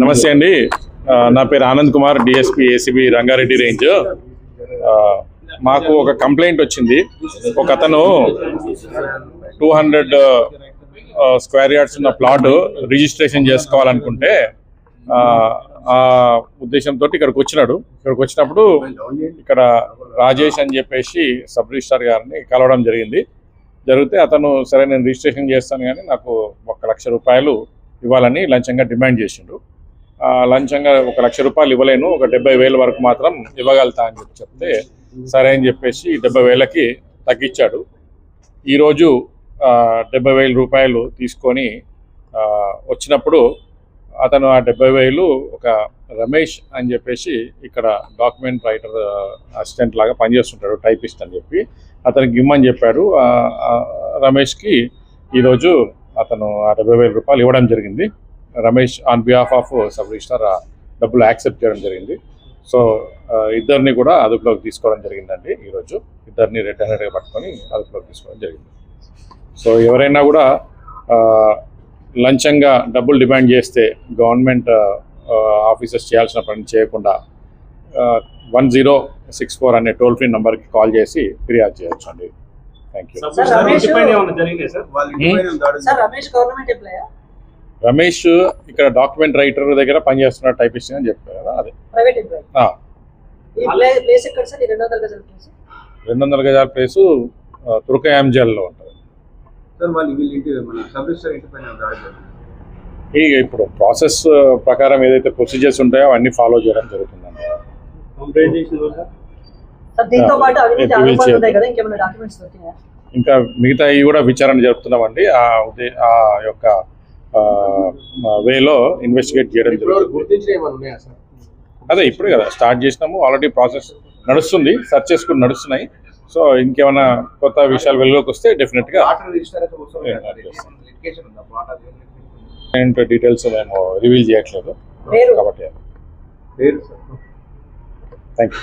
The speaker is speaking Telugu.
నమస్తే అండి. నా పేరు Anand Kumar DSP ACB Rangareddy range. మాకు ఒక కంప్లైంట్ వచ్చింది. ఒక అతను టూ హండ్రెడ్ స్క్వేర్ యార్డ్స్ ఉన్న ప్లాట్ రిజిస్ట్రేషన్ చేసుకోవాలనుకుంటే ఆ, ఆ ఉద్దేశంతో ఇక్కడికి వచ్చినాడు. ఇక్కడికి వచ్చినప్పుడు ఇక్కడ రాజేష్ అని చెప్పేసి సబ్ రిజిస్టార్ గారిని కలవడం జరిగింది. జరిగితే అతను సరే నేను రిజిస్ట్రేషన్ చేస్తాను కానీ నాకు ఒక లక్ష రూపాయలు ఇవ్వాలని లంచంగా డిమాండ్ చేసిండు లంచంగా ఒక లక్ష రూపాయలు ఇవ్వలేను ఒక డెబ్బై వేల వరకు మాత్రం ఇవ్వగలుగుతా అని చెప్పి చెప్తే సరే అని చెప్పేసి డెబ్బై వేలకి తగ్గించాడు. ఈరోజు డెబ్బై వేల రూపాయలు తీసుకొని వచ్చినప్పుడు అతను ఆ డెబ్బై వేలు ఒక రమేష్ అని చెప్పేసి ఇక్కడ డాక్యుమెంట్ రైటర్ అసిస్టెంట్ లాగా పనిచేస్తుంటాడు టైపిస్ట్ అని చెప్పి అతనికి ఇమ్మని చెప్పాడు. రమేష్కి ఈరోజు అతను ఆ డెబ్బై వేల రూపాయలు ఇవ్వడం జరిగింది. Ramesh on behalf of sub registrar ఆ డబ్బులు యాక్సెప్ట్ చేయడం జరిగింది. సో ఇద్దరిని కూడా అదుపులోకి తీసుకోవడం జరిగిందండి ఈరోజు. ఇద్దరిని రెడ్ హ్యాండెడ్గా పట్టుకొని అదుపులోకి తీసుకోవడం జరిగింది. సో ఎవరైనా కూడా లంచంగా డబ్బులు డిమాండ్ చేస్తే గవర్నమెంట్ ఆఫీసర్స్ చేయాల్సిన పని చేయకుండా వన్ జీరో సిక్స్ ఫోర్ అనే టోల్ ఫ్రీ నెంబర్కి కాల్ చేసి ఫిర్యాదు చేయొచ్చు అండి Ramesh sir sir Ramesh government employee Ramesh ఇక్కడ డాక్యుమెంట్ రైటర్ దగ్గర పనిచేస్తున్న టైపిస్ట్ అని చెప్పారు కదా అదే. రెండు వందల గజాల ప్లేస్ తురకయాంజల్లో ఉంటుంది. ఇప్పుడు ప్రాసెస్ ప్రకారం ఏదైతే ప్రొసీజర్స్ ఉంటాయో అవన్నీ ఫాలో చేయడం జరుగుతుందండి కంప్లైంట్ చేసిన సార్ సార్ దీంతో ఆ, పాటు అవినీతి ఇది ఆరోపణలు విషయం. ఉంటాయి కదా ఇంకేమైనా డాక్యుమెంట్స్ దొరికినాయా? ఇంకా మిగతా ఇవి కూడా విచారణ జరుపుతున్నామండి. ఆ ఉదే ఆ యొక్క వేలో ఇన్వెస్టిగేట్ చేయడం జరుగుతుంది. అదే ఇప్పుడే కదా స్టార్ట్ చేసినాము. ఆల్రెడీ ప్రాసెస్ నడుస్తుంది సర్చెస్ కూడా నడుస్తున్నాయి. సో ఇంకేమైనా కొత్త విషయాలు వెలుగులోకి వస్తే డెఫినెట్గా ఉందా? వాటర్ డీటెయిల్స్ మేము రివీల్ చేయట్లేదు? కాబట్టి థ్యాంక్ యూ